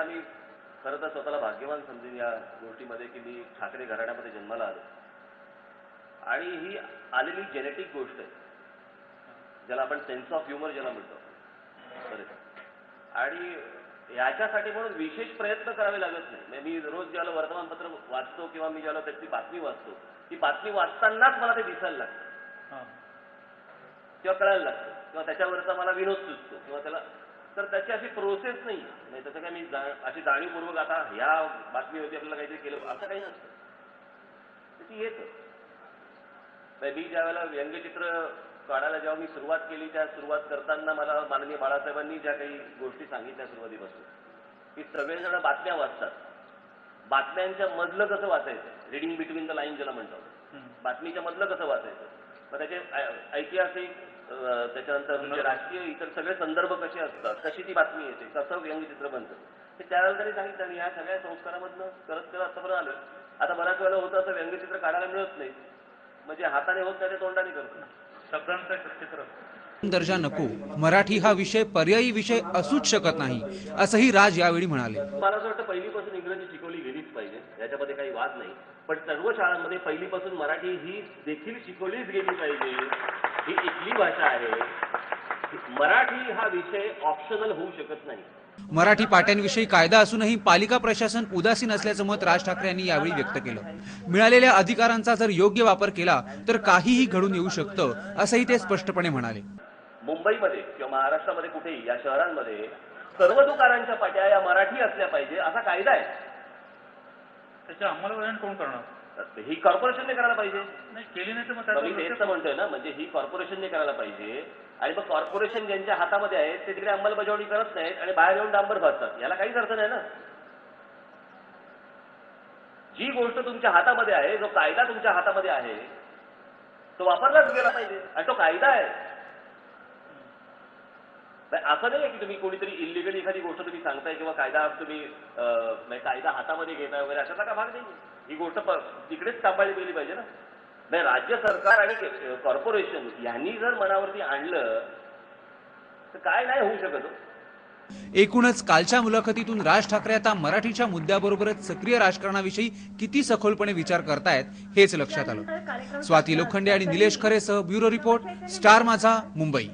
त्यावेळेला मी खरं तर स्वतःला भाग्यवान समजेन या गोष्टीमध्ये की मी ठाकरे घराण्यामध्ये जन्माला आलो. आणि ही आलेली जेनेटिक गोष्ट आहे ज्याला आपण सेन्स ऑफ ह्युमर ज्याला म्हणतो. बरं आणि याच्यासाठी म्हणून विशेष प्रयत्न करावे लागत नाही. म्हणजे मी रोज ज्याला वर्तमानपत्र वाचतो किंवा मी ज्याला त्याची बातमी वाचतो ती बातमी वाचतानाच मला ते दिसायला लागतं. किंवा कळायला लागतं. किंवा त्याच्यावरचा मला विनोद सुचतो. किंवा त्याला तर त्याची अशी प्रोसेस नाही म्हणजे त्याचं काय मी अशी जाणीवपूर्वक आता ह्या बातमीवरती आपल्याला काहीतरी केलं असं काही नसतं. त्याची येतं मी ज्या वेळेला व्यंगचित्र काढायला जेव्हा मी सुरुवात केली त्या सुरुवात करताना मला माननीय बाळासाहेबांनी ज्या काही गोष्टी सांगितल्या सुरुवातीपासून की सगळेजण बातम्या वाचतात. बातम्यांच्या मधलं कसं वाचायचं? रिडिंग बिटवीन द लाईन ज्याला म्हणतात हं. बातमीच्या मधलं कसं वाचायचं? मग त्याचे ऐतिहासिक त्याच्यानंतर म्हणजे राजकीय इतर सगळे संदर्भ कसे असतात कशी ती बातमी येते कसं व्यंगचित्र बनतं हे त्यावेळेला त्यांनी सांगितलं आणि ह्या सगळ्या संस्कारामधनं करत करत आतापर्यंत आलोय. आता बऱ्याच वेळेला होतं असं व्यंगचित्र काढायला मिळत नाही. म्हणजे हाताने होत नाही ते तोंडाने करतो शब्दांचं चित्र दर्जा नको. मराठी हा विषय पर्यायी विषय असूच शकत नाही असंही राज यावेळी म्हणाले. मला असं वाटतं पहिलीपासून इंग्रजी शिकवली गेलीच पाहिजे याच्यामध्ये काही वाद नाही. पण सर्व शाळांमध्ये पहिलीपासून मराठी ही देखील शिकवलीच गेली पाहिजे. ही इथली भाषा आहे. मराठी हा विषय ऑप्शनल होऊ शकत नाही. मराठी पाट्यांविषयी कायदा असूनही पालिका प्रशासन उदासीन असल्याचं मत राज ठाकरे यांनी यावेळी व्यक्त केलं. मिळालेल्या अधिकारांचा जर योग्य वापर केला तर काहीही घडून येऊ शकतं असंही ते स्पष्टपणे म्हणाले. मुंबईमध्ये किंवा महाराष्ट्रामध्ये कुठेही या शहरांमध्ये सर्व दुकानांच्या पाट्या या मराठी असल्या पाहिजे असा कायदा आहे. त्याची अंमलबजावणी कोण करणार? तर ही कॉर्पोरेशनने करायला पाहिजे. नाही केली नाही तर मग मग मी त्याचं तेच तर म्हणतोय ना म्हणजे ही कॉर्पोरेशनने करायला पाहिजे. आणि मग कॉर्पोरेशन ज्यांच्या हातामध्ये आहे ते तिकडे अंमलबजावणी करत नाहीत आणि बाहेर येऊन डांबर भाजतात याला काहीच अर्थ नाही ना. जी गोष्ट तुमच्या हातामध्ये आहे जो कायदा तुमच्या हातामध्ये आहे तो वापरलाच गेला पाहिजे. आणि तो कायदा आहे. असं नाही की तुम्ही कोणीतरी इलिगली एखादी गोष्ट तुम्ही सांगताय किंवा कायदा तुम्ही म्हणजे कायदा हातामध्ये घेताय वगैरे अशाचा का भाग नाही ही गोष्ट तिकडेच सांभाळली गेली पाहिजे ना. नाही राज्य सरकार आणि कॉर्पोरेशन यांनी जर मनावरती आणलं तर काय नाही होऊ शकत हो. एकूणच कालच्या मुलाखतीतून राज ठाकरे आता मराठीच्या मुद्द्याबरोबरच सक्रिय राजकारणाविषयी किती सखोलपणे विचार करतायत हेच लक्षात आलं. स्वाती लोखंडे आणि Nilesh खरेसह bureau report star Majha Mumbai.